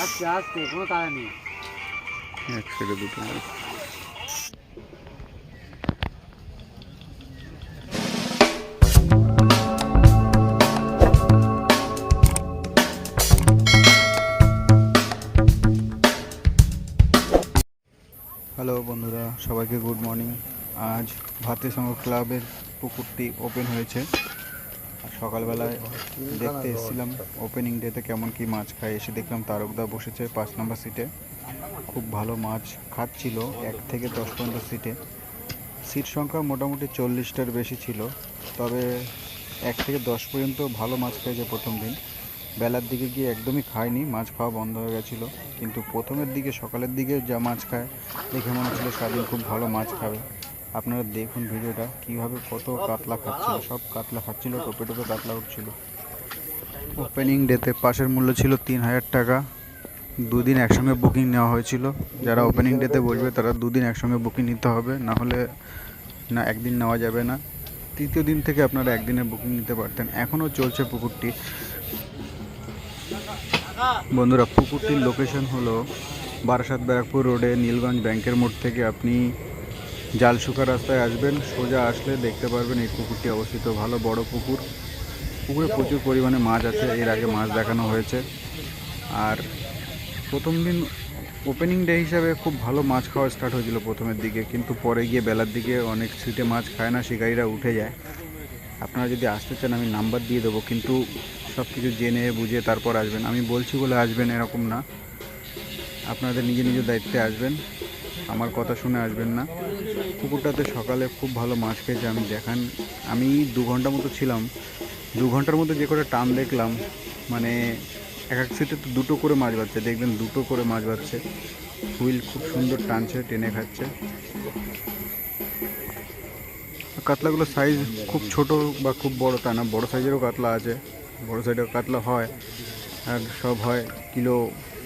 আসছে আসছে কোনো তাড়া নেই। এক সাইডে দুটো হ্যালো বন্ধুরা, সবাইকে গুড মর্নিং আজ ভারতীয় সংঘ ক্লাবের পুকুরটি ওপেন হয়েছে। সকালবেলায় দেখতে এসেছিলাম। ওপেনিং ডেতে কেমন কি মাছ খায়, এসে দেখলাম তারকদা বসেছে পাঁচ নম্বর সিটে খুব ভালো মাছ খাচ্ছিল, এক থেকে দশ পর্যন্ত সিটে সিট সংখ্যা মোটামুটি চল্লিশটার বেশি ছিল, তবে এক থেকে দশ পর্যন্ত ভালো মাছ খেয়েছে প্রথম দিন। বেলার দিকে গিয়ে একদমই খায়নি, মাছ খাওয়া বন্ধ হয়ে গেছিল। কিন্তু প্রথমের দিকে সকালের দিকে যা মাছ খায়, দেখে মনে হচ্ছিল সারাদিন খুব ভালো মাছ খাবে। আপনারা দেখুন ভিডিওটা কীভাবে কত কাতলা খাচ্ছিল সব কাতলা খাচ্ছিল টোপে টোপে কাতলা উঠছিল। ওপেনিং ডেতে পাশের মূল্য ছিল তিন হাজার টাকা। দুদিন একসঙ্গে বুকিং নেওয়া হয়েছিল। যারা ওপেনিং ডেতে বসবে তারা দুদিন একসঙ্গে বুকিং নিতে হবে। না হলে না একদিন নেওয়া যাবে না। তৃতীয় দিন থেকে আপনারা একদিনের বুকিং নিতে পারতেন। এখনও চলছে পুকুরটি। বন্ধুরা পুকুরটির লোকেশন হলো বারাসাত ব্যারাকপুর রোডে নীলগঞ্জ ব্যাংকের মোড় থেকে আপনি জালসুকা রাস্তায় আসবেন, সোজা আসলে দেখতে পারবেন এই পুকুরটি অবস্থিত ভালো, বড় পুকুর। পুকুরে প্রচুর পরিমাণে মাছ আছে, এর আগে মাছ দেখানো হয়েছে। আর প্রথম দিন ওপেনিং ডে হিসাবে খুব ভালো মাছ খাওয়া স্টার্ট হয়েছিল প্রথমের দিকে, কিন্তু পরে গিয়ে বেলার দিকে অনেক সিটে মাছ খায় না, শিকারীরা উঠে যায়। আপনারা যদি আসতে চান, আমি নাম্বার দিয়ে দেবো, কিন্তু সব কিছু জেনে, বুঝে তারপর আসবেন। আমি বলছি বলে আসবেন এরকম না। আপনাদের নিজে নিজের দায়িত্বে আসবেন। আমার কথা শুনে আসবেন না। পুকুরটাতে সকালে খুব ভালো মাছ খেয়েছে, আমি দেখান। আমি দু ঘণ্টা মতো ছিলাম। দু ঘণ্টার মধ্যে যে করে টান দেখলাম মানে এক এক সিটে তো দুটো করে মাছ বাচ্ছে, দেখবেন দুটো করে মাছ বাচ্ছে। হুইল খুব সুন্দর টানছে, টেনে খাচ্ছে। কাতলাগুলোর সাইজ খুব ছোট বা খুব বড় তা না, বড় সাইজেরও কাতলা আছে। বড় সাইজের কাতলা হয়, আর সব হয় কিলো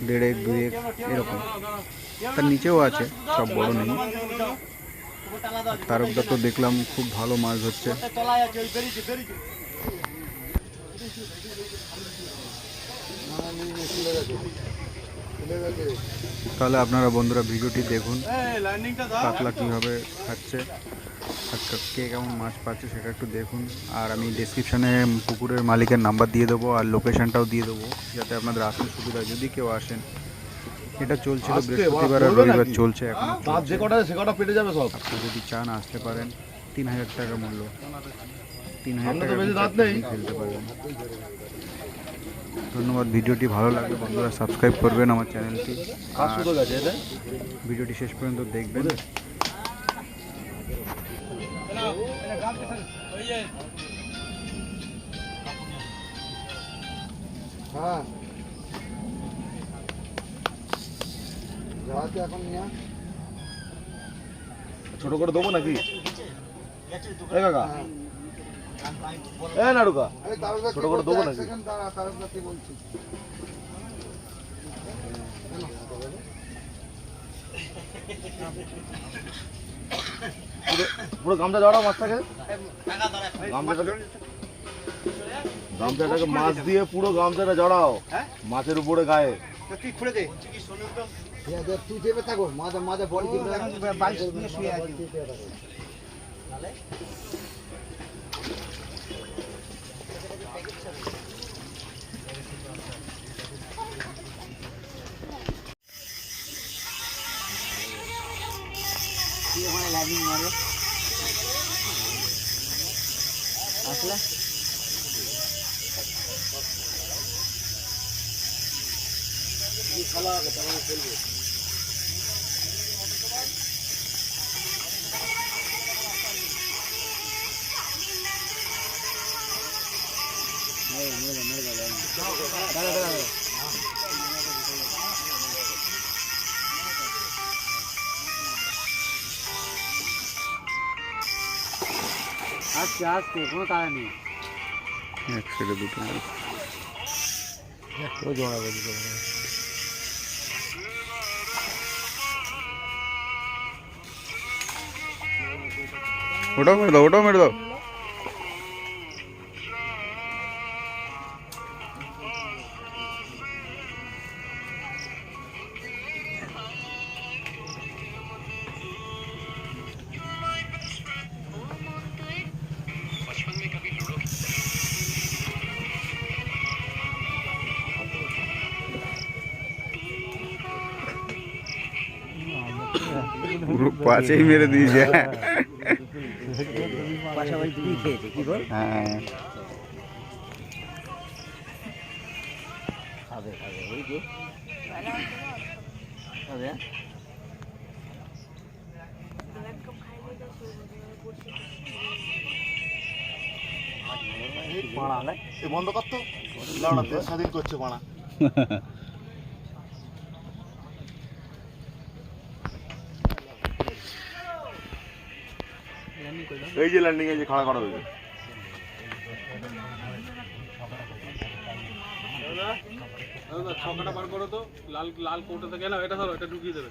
দেড়েক, দুয়েক, এরকম। তার নিচেও আছে, সব বড় নেই। তারকদা তো দেখলাম, খুব ভালো মাছ ধরছে। তাহলে আপনারা বন্ধুরা ভিডিওটি দেখুন কাতলা কীভাবে খাচ্ছে, আর কে কেমন মাছ পাচ্ছে সেটা একটু দেখুন। আর আমি ডিসক্রিপশানে পুকুরের মালিকের নাম্বার দিয়ে দেবো, আর লোকেশানটাও দিয়ে দেবো, যাতে আপনাদের আসতে সুবিধা যদি কেউ আসেন এটা চলছিল বৃহস্পতিবার আর রবিবার চলছে এখন। তার যে কটা সে কটা পেটে যাবে সব। আপনি যদি চান আসতে পারেন তিন হাজার টাকা মূল্য। তিন হাজার টাকা খেলতে পারবেন। ধন্যবাদ ভিডিওটি ভালো লাগলে বন্ধুরা সাবস্ক্রাইব করবেন আমার চ্যানেলটি। ভিডিওটি শেষ পর্যন্ত দেখবেন। হ্যাঁ। ছোট করে দেবো নাকি? কাকা। নাড়ুকা। ছোট করে দেবো নাকি? পুরো- পুরো গামছা জড়াও মাছটাকে। গামছাটাকে গামছাটাকে মাছ দিয়ে পুরো গামছাটা জড়াও। মাছের উপরে গায়ে। তুই খুলে দে। তুই দেবে থাকো মাঝে মাঝে বডি বাইশ নিয়ে শুয়ে আছি। তুই ওখানে লাইনিং মারে আসলে আসছে আসছে কোনো তাড়া নেই এক সাইডে দুটো মাছ फ़ोटो मेड़ दो फ़ोटो मेड़ दो पाचे ही मेरे दीजिए। পাশাপাশি দুই খেয়েছে। কি বল? হ্যাঁ। খাবে খাবে। ওই যে। খাবে পাড়া এ বন্ধ কর তো। লাউড়া দেশ স্বাধীন করছে পাড়া এই যে ল্যান্ডিং এই যে খাড়া করা হয়েছে। ছকাটা বার করো তো লাল লাল এটা ধরো এটা ঢুকিয়ে দেবে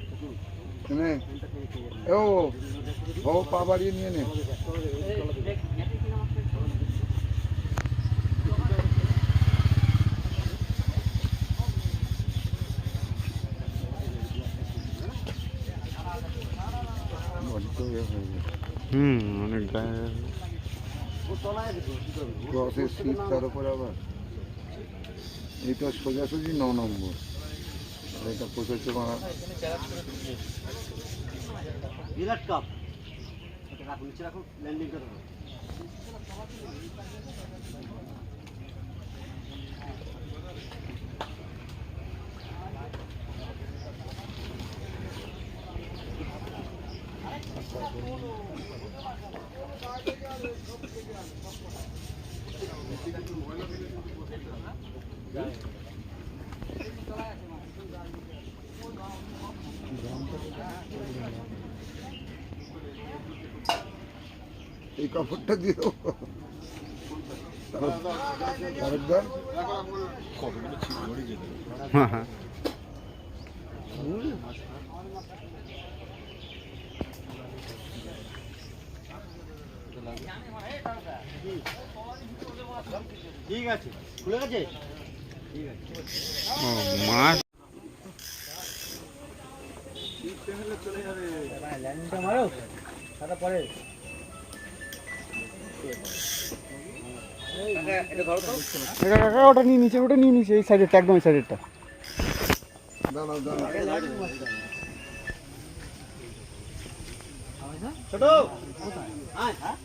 নে ও ও পা বাড়িয়ে নিয়ে নে হুম অনেক গায়ে ক্রসের সিট তার উপর আবার এটা সোজাসুজি ন নম্বর আর এটা পোষেছে মারা বিরাট কাপ এটা রাখুন নিচে রাখুন ল্যান্ডিং করে দেবো। এই কাপড়টা দিয়ে দেবো। আরেকবার। হ্যাঁ হ্যাঁ ঠিক আছে খুলে গেছে? ও মাছ ল্যান্ডিংটা মারো সাদা পরে। এটা ওটা নিয়ে নিচে ওটা নিয়ে নিচে এই সাইডেরটা একদম এই সাইডেরটা আয় হ্যাঁ